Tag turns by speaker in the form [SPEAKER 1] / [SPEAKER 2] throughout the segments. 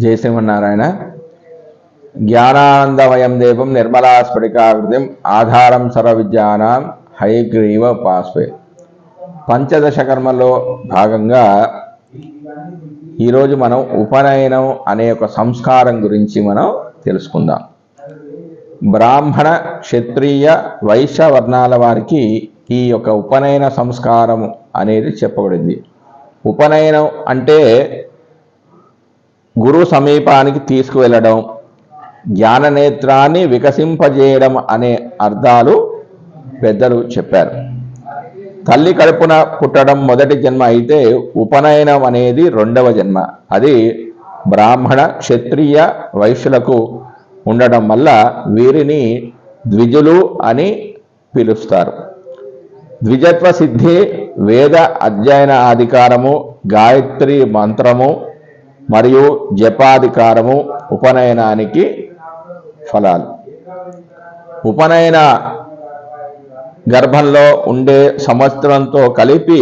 [SPEAKER 1] జయ శ్రీమన్నారాయణ. జ్ఞానానందమయం దేవం నిర్మలా స్ఫటికాకృతిం ఆధారం సర్వవిద్యానం హైగ్రీవ పాస్వే పంచదశ కర్మలో భాగంగా ఈరోజు మనం ఉపనయనం అనే ఒక సంస్కారం గురించి మనం తెలుసుకుందాం. బ్రాహ్మణ క్షత్రియ వైశ్య వర్ణాల వారికి ఈ యొక్క ఉపనయన సంస్కారం అనేది చెప్పబడింది. ఉపనయనం అంటే గురు సమీపానికి తీసుకువెళ్ళడం జ్ఞాననేత్రాన్ని వికసింపజేయడం అనే అర్థాలు పెద్దలు చెప్పారు. తల్లి కడుపున పుట్టడం మొదటి జన్మ అయితే ఉపనయనం అనేది రెండవ జన్మ. అది బ్రాహ్మణ క్షత్రియ వైశ్యులకు ఉండడం వల్ల వీరిని ద్విజులు అని పిలుస్తారు. ద్విజత్వ సిద్ధి వేద అధ్యయన అధికారము గాయత్రి మంత్రము మరియు జపాధికారము ఉపనయనానికి ఫలాలు. ఉపనయన గర్భంలో ఉండే సంవత్సరంతో కలిపి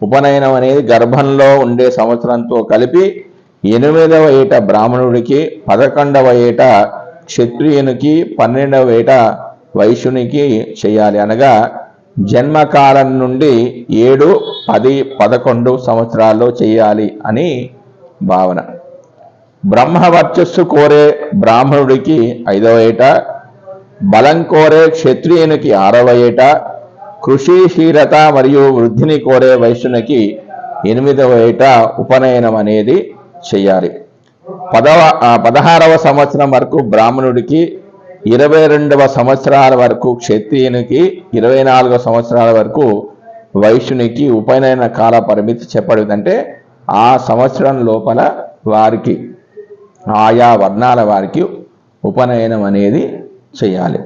[SPEAKER 1] ఉపనయనం అనేది గర్భంలో ఉండే సంవత్సరంతో కలిపి ఎనిమిదవ ఏట బ్రాహ్మణుడికి పదకొండవ ఏట క్షత్రియునికి పన్నెండవ ఏట వైశ్యునికి చేయాలి. అనగా జన్మకాలం నుండి ఏడు పది పదకొండు సంవత్సరాల్లో చేయాలి అని భావన. బ్రహ్మ వర్చస్సు కోరే బ్రాహ్మణుడికి ఐదవ ఏట బలం కోరే క్షత్రియునికి ఆరవ ఏట కృషిశీలత మరియు వృద్ధిని కోరే వైశ్యునికి ఎనిమిదవ ఏట ఉపనయనం అనేది చేయాలి. పదవ పదహారవ సంవత్సరం వరకు బ్రాహ్మణుడికి ఇరవై రెండవ సంవత్సరాల వరకు క్షత్రియునికి ఇరవై నాలుగవ సంవత్సరాల వరకు వైశ్యునికి ఉపనయన కాల పరిమితి చెప్పడం అంటే ఆ సంవత్సరం లోపల వారికి ఆయా వర్ణాల వారికి ఉపనయనం అనేది చేయాలి.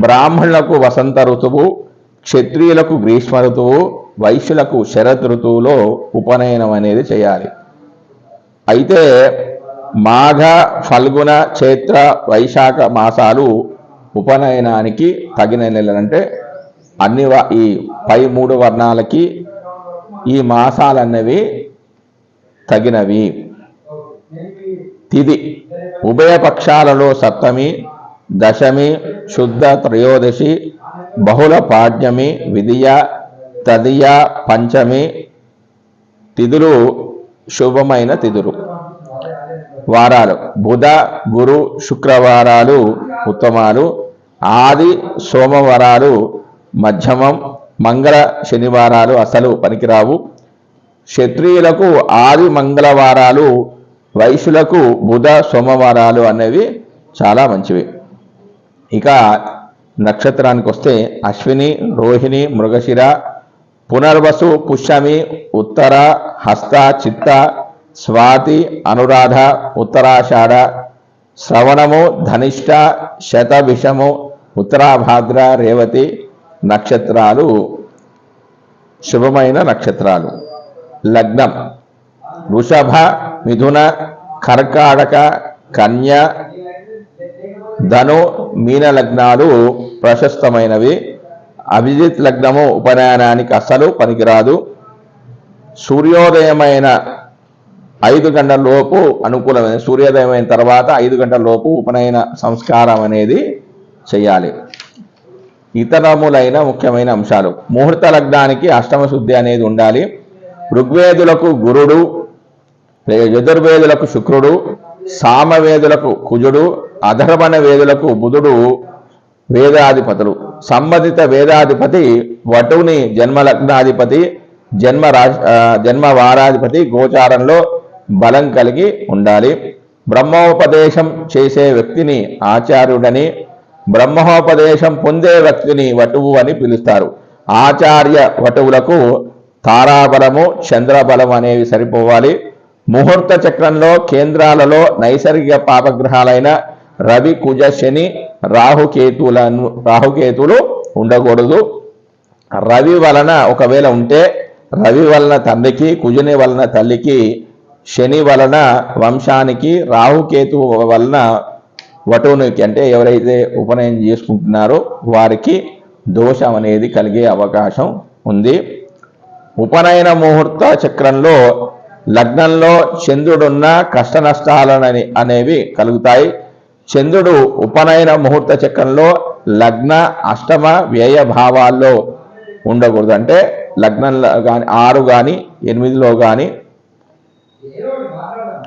[SPEAKER 1] బ్రాహ్మణులకు వసంత ఋతువు క్షత్రియులకు గ్రీష్మ ఋతువు వైశ్యులకు శరత్ ఋతువులో ఉపనయనం అనేది చేయాలి. అయితే మాఘ ఫల్గుణ చైత్ర వైశాఖ మాసాలు ఉపనయనానికి తగిన నెలలంటే అన్ని వ- ఈ పై మూడు వర్ణాలకి ఈ మాసాలన్నవి తగినవి. తిది. ఉభయ పక్షాలలో సప్తమి దశమి శుద్ధ త్రయోదశి బహుళ పాడ్యమి విధియ తదియ పంచమి తిథులు శుభమైన తిథులు వారాలు బుధ గురు శుక్రవారాలు ఉత్తమాలు. ఆది సోమవారాలు మధ్యమం. మంగళ శనివారాలు అసలు పనికిరావు. క్షత్రియులకు ఆది మంగళవారాలు వైశ్యులకు బుధ సోమవారాలు అనేవి చాలా మంచివి. ఇక నక్షత్రానికి వస్తే అశ్విని రోహిణి మృగశిర పునర్వసు పుష్యమి ఉత్తర హస్త చిత్త స్వాతి అనురాధ ఉత్తరాషాఢ శ్రవణము ధనిష్ట శతభిషము ఉత్తరాభాద్ర రేవతి నక్షత్రాలు శుభమైన నక్షత్రాలు. లగ్నం. వృషభ మిథున కర్కాటక కన్య ధను మీన లగ్నాలు ప్రశస్తమైనవి. అభిజిత్ లగ్నము ఉపనయనానికి అస్సలు పనికిరాదు. సూర్యోదయమైన ఐదు గంటల లోపు అనుకూలమైన సూర్యోదయం అయిన తర్వాత ఐదు గంటల లోపు ఉపనయన సంస్కారం అనేది చేయాలి. ఇతరములైన ముఖ్యమైన అంశాలు. ముహూర్త లగ్నానికి అష్టమ శుద్ధి అనేది ఉండాలి. ఋగ్వేదులకు గురుడు లేదా యజుర్వేదులకు శుక్రుడు సామవేదులకు కుజుడు అధర్వణ వేదులకు బుధుడు వేదాధిపతులు. సంబంధిత వేదాధిపతి వటుని జన్మలగ్నాధిపతి జన్మ జన్మ వారాధిపతి గోచారంలో బలం కలిగి ఉండాలి. బ్రహ్మోపదేశం చేసే వ్యక్తిని ఆచార్యుడని బ్రహ్మోపదేశం పొందే వ్యక్తిని వటువు అని పిలుస్తారు. ఆచార్య వటువులకు తారాబలము చంద్రబలం అనేవి సరిపోవాలి. ముహూర్త చక్రంలో కేంద్రాలలో నైసర్గిక పాపగ్రహాలైన రవి కుజ శని రాహుకేతులను రాహుకేతులు ఉండకూడదు. రవి వలన ఒకవేళ ఉంటే రవి వలన తండ్రికి కుజుని వలన తల్లికి శని వలన వంశానికి రాహుకేతు వలన వటువునికి అంటే ఎవరైతే ఉపనయనం చేసుకుంటున్నారో వారికి దోషం అనేది కలిగే అవకాశం ఉంది. ఉపనయన ముహూర్త చక్రంలో లగ్నంలో చంద్రుడున్న కష్ట నష్టాలని అనేవి కలుగుతాయి. చంద్రుడు ఉపనయన ముహూర్త చక్రంలో లగ్న అష్టమ వ్యయ భావాల్లో ఉండకూడదు. అంటే లగ్నంలో కానీ ఆరు కానీ ఎనిమిదిలో కానీ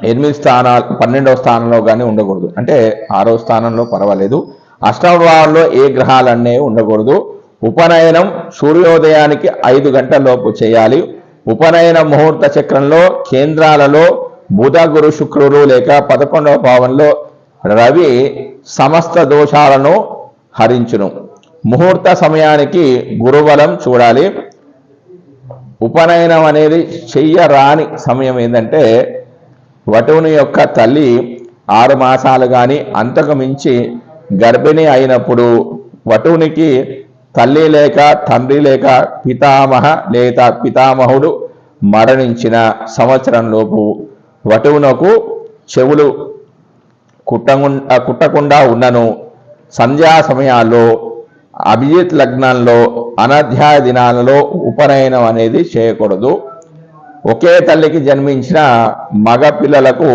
[SPEAKER 1] ఎనిమిది స్థానాలు పన్నెండవ స్థానంలో కానీ ఉండకూడదు. అంటే ఆరో స్థానంలో పర్వాలేదు. అష్టమ భావంలో ఏ గ్రహాలన్నీ ఉండకూడదు. ఉపనయనం సూర్యోదయానికి ఐదు గంటల లోపు చేయాలి. ఉపనయన ముహూర్త చక్రంలో కేంద్రాలలో బుధ గురు శుక్రుడు లేక పదకొండవ భావంలో రవి సమస్త దోషాలను హరించును. ముహూర్త సమయానికి గురుబలం చూడాలి. ఉపనయనం అనేది చెయ్యరాని సమయం ఏంటంటే వటువుని యొక్క తల్లి ఆరు మాసాలు కానీ అంతకు మించి గర్భిణి అయినప్పుడు వటువునికి తల్లి లేక తండ్రి లేక పితామహ లేదా పితామహుడు మరణించిన సంవత్సరంలోపు వటువునకు చెవులు కుట్టకుండా కుట్టకుండా ఉన్నను. సంధ్యా సమయాల్లో అభిజిత్ లగ్నంలో అనధ్యాయ దినాలలో ఉపనయనం అనేది చేయకూడదు. ఒకే తల్లికి జన్మించిన మగ పిల్లలకు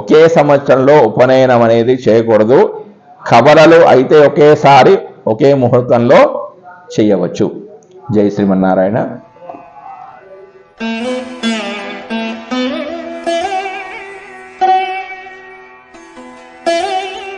[SPEAKER 1] ఒకే సంవత్సరంలో ఉపనయనం అనేది చేయకూడదు. కబలలు అయితే ఒకేసారి ఒకే ముహూర్తంలో చేయవచ్చు జై శ్రీమన్నారాయణ
[SPEAKER 2] Thank you.